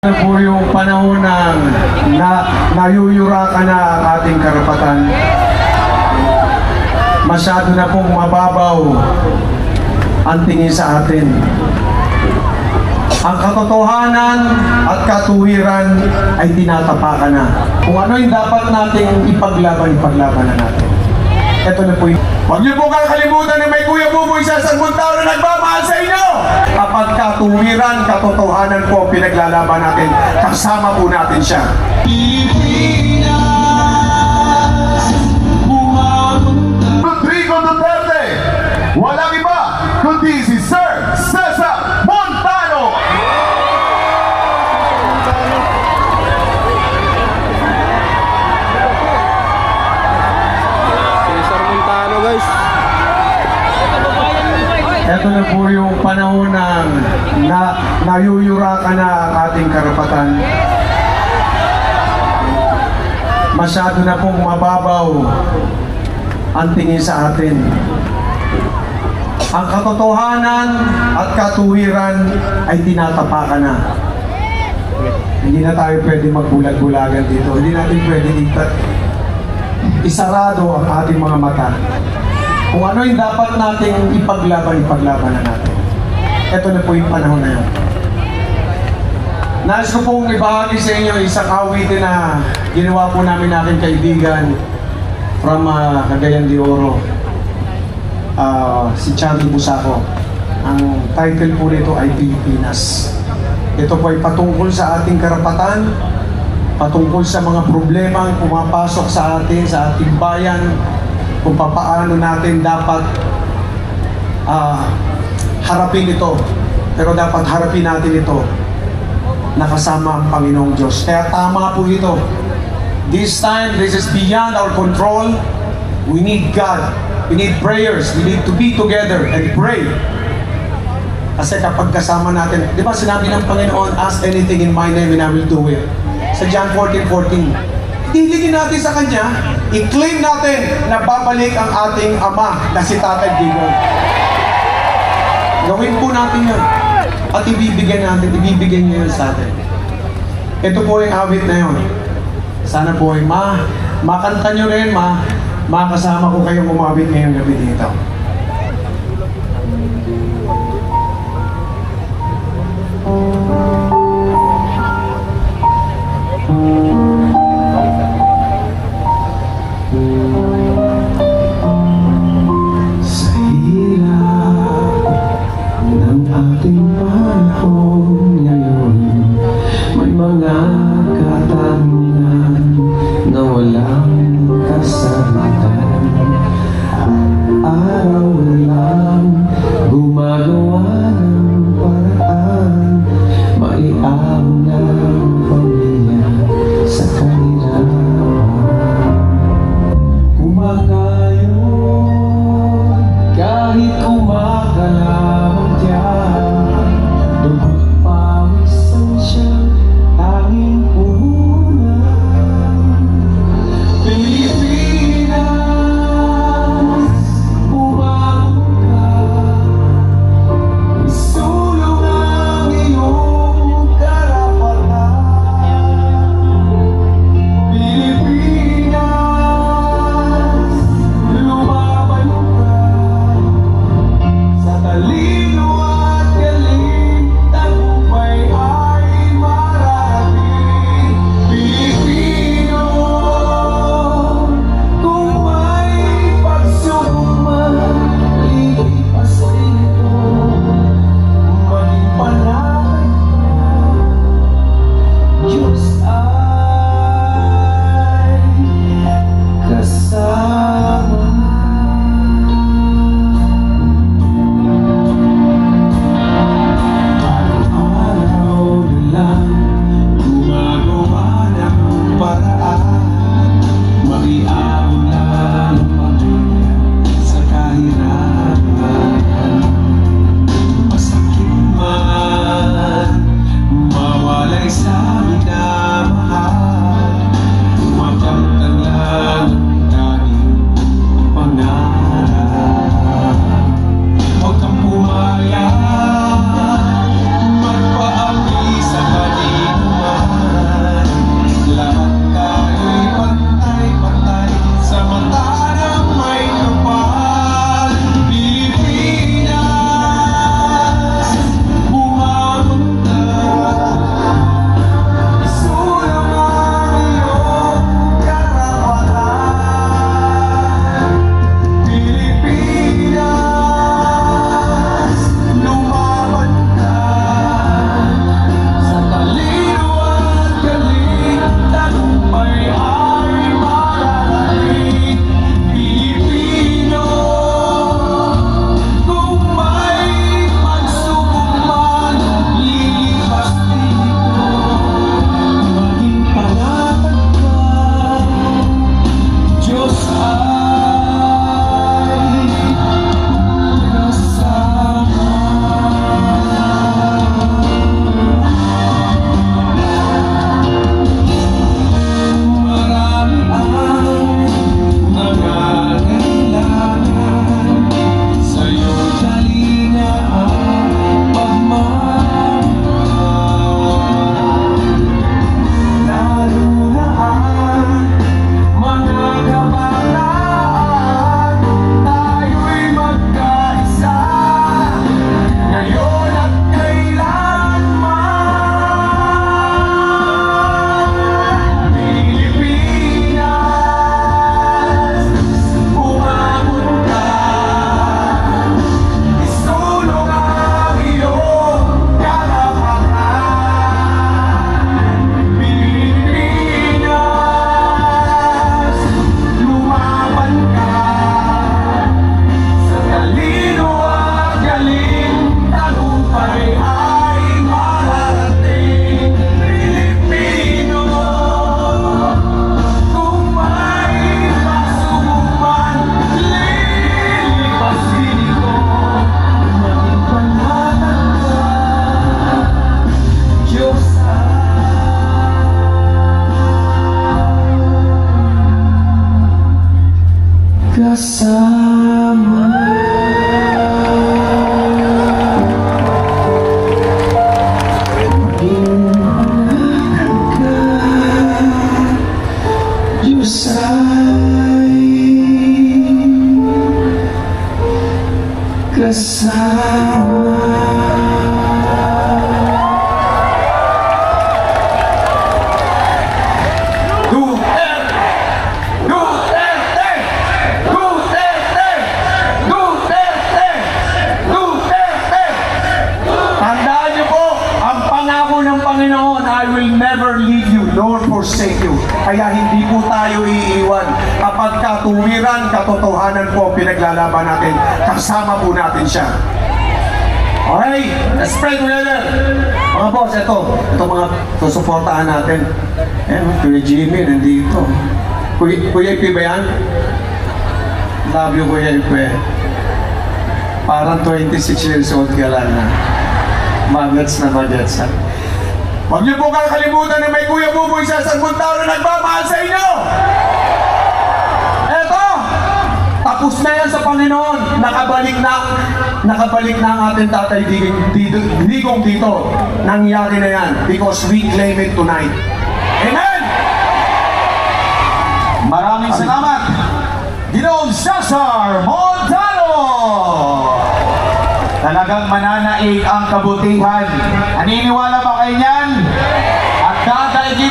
Ito po yung panahon ng na, nayuyura ka na ang ating karapatan. Masyado na pong mababaw ang tingin sa atin. Ang katotohanan at katuwiran ay tinatapakan na. Kung ano yung dapat nating ipaglaban, ipaglaban na natin. Ito na po yung... Huwag niyo po kakalimutan na may Kuya Buboy sa na nagmamahal sa inyo! Kapag katuwiran, katotohanan po ang pinaglalaban natin, kasama po natin siya. Ito na po yung panahon ng na, nayuyura ka na ang ating karapatan. Masyado na pong mababaw ang tingin sa atin. Ang katotohanan at katuwiran ay tinatapakan na. Hindi na tayo pwede magbulag-bulagan dito. Hindi natin pwede isarado ang ating mga mata kung ano yung dapat nating ipaglaban, ipaglaban na natin. Ito na po yung panahon na yun. Nais ko pong ibahagi sa inyo isang awitin na ginawa po namin aking kaibigan from uh, Cagayan de Oro, Ah, si Charlie Busaco. Ang title po nito ay Pilipinas. Ito po ay patungkol sa ating karapatan, patungkol sa mga problema ang pumapasok sa atin, sa ating bayan, kung papaano natin dapat ah, harapin ito. Pero dapat harapin natin ito nakasama ang Panginoong Diyos. Kaya tama po ito. This time, this is beyond our control. We need God. We need prayers. We need to be together and pray. Kasi kapag kasama natin, di ba sinabi ng Panginoon, ask anything in my name and I will do it. Sa John 14:14. Dilingin natin sa Kanya, i-claim natin na babalik ang ating Ama na si Tatay Digong. Gawin po natin yun. At ibibigyan natin, ibibigyan niya yun sa atin. Ito po yung awit na yun. Sana po ay ma, makanta nyo rin, ma, makasama ko kayong umawit ngayong gabi dito. Sa kasama. Diyos ay kasama katuwiran, katotohanan po ang pinaglalaban natin, kasama po natin siya. Okay, let's pray together. Mga boss, ito. Ito mga susuportahan natin. Eh, Kuya Jimmy, nandito. Kuya, Kuya Ipi ba yan? Love you, Kuya Ipi. Parang 26 years old ka lang na. Magets na magets? Huwag niyo po kakalimutan na may Kuya Buboy sa San Montaro na nagmamahal sa inyo! Tapos na yan sa Panginoon. Nakabalik na. Nakabalik na ang ating tatay digong dito, digong dito. Nangyari na yan because we claim it tonight. Amen! Maraming salamat, Ginoong Cesar Montano! Talagang mananaig ang kabutihan. Naniniwala ba kayo niyan?